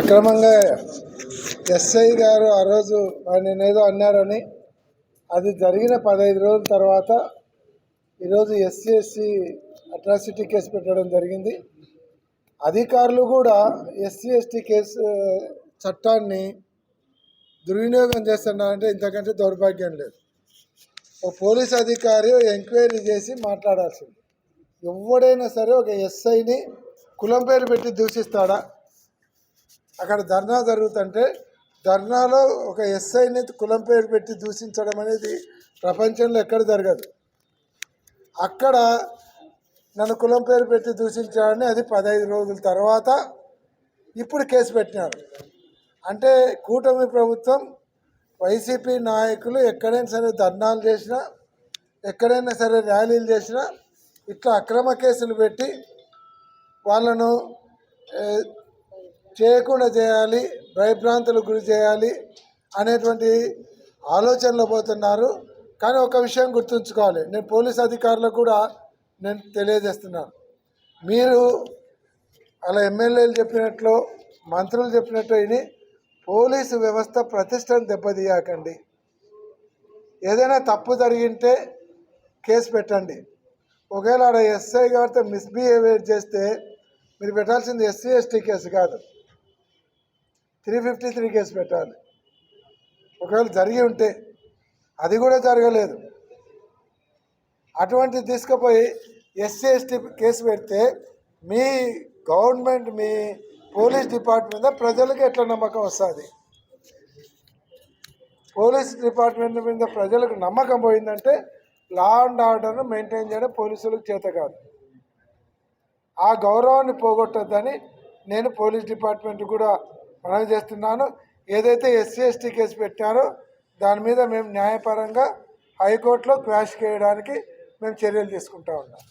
అక్రమంగా ఎస్ఐ గారు ఆ రోజు ఆయన ఏదో అన్నారని అది జరిగిన పదహైదు రోజుల తర్వాత ఈరోజు ఎస్సీ ఎస్సీ అట్రాసిటీ కేసు పెట్టడం జరిగింది. అధికారులు కూడా ఎస్సీ ఎస్టీ కేసు చట్టాన్ని దుర్వినియోగం చేస్తున్నారంటే ఇంతకంటే దౌర్భాగ్యం లేదు. ఒక పోలీస్ అధికారి ఎంక్వైరీ చేసి మాట్లాడాల్సింది. ఎవడైనా సరే ఒక ఎస్ఐని కులం పేరు పెట్టి దూషిస్తాడా? అక్కడ ధర్నా జరుగుతుంటే ధర్నాలో ఒక ఎస్ఐని కులం పేరు పెట్టి దూషించడం అనేది ప్రపంచంలో ఎక్కడ జరగదు. అక్కడ నన్ను కులం పేరు పెట్టి దూషించాడని అది పదహైదు రోజుల తర్వాత ఇప్పుడు కేసు పెట్టినారు. అంటే కూటమి ప్రభుత్వం వైసీపీ నాయకులు ఎక్కడైనా సరే ధర్నాలు చేసినా ఎక్కడైనా సరే ర్యాలీలు చేసినా ఇట్లా అక్రమ కేసులు పెట్టి వాళ్ళను చేయకుండా చేయాలి భయభ్రాంతులకు గురి చేయాలి అనేటువంటి ఆలోచనలో పోతున్నారు. కానీ ఒక విషయం గుర్తుంచుకోవాలి. నేను పోలీస్ అధికారులకు కూడా నేను తెలియజేస్తున్నాను మీరు అలా ఎమ్మెల్యేలు చెప్పినట్లు మంత్రులు చెప్పినట్టు విని పోలీసు వ్యవస్థ ప్రతిష్టను దెబ్బతీయకండి. ఏదైనా తప్పు జరిగింటే కేసు పెట్టండి. ఒకవేళ ఆడ ఎస్ఐ గారితో మిస్బిహేవియర్ చేస్తే మీరు పెట్టాల్సింది ఎస్సీ ఎస్టీ కేసు కాదు. త్రీ ఫిఫ్టీ త్రీ కేసు పెట్టాలి. ఒకవేళ జరిగి ఉంటే అది కూడా జరగలేదు. అటువంటిది తీసుకుపోయి ఎస్సీ ఎస్టీ కేసు పెడితే మీ గవర్నమెంట్ మీ పోలీస్ డిపార్ట్మెంట్ మీద ప్రజలకు ఎట్లా నమ్మకం వస్తుంది? పోలీస్ డిపార్ట్మెంట్ మీద ప్రజలకు నమ్మకం పోయిందంటే లా అండ్ ఆర్డర్ను మెయింటైన్ చేయడం పోలీసులకు చేత కాదు. ఆ గౌరవాన్ని పోగొట్టద్దని నేను పోలీస్ డిపార్ట్మెంట్ కూడా మనం చేస్తున్నాను. ఏదైతే ఎస్సీ ఎస్టీ కేసు పెట్టారో దాని మీద మేము న్యాయపరంగా హైకోర్టులో క్వాష్ చేయడానికి మేము చర్యలు తీసుకుంటా ఉన్నాం.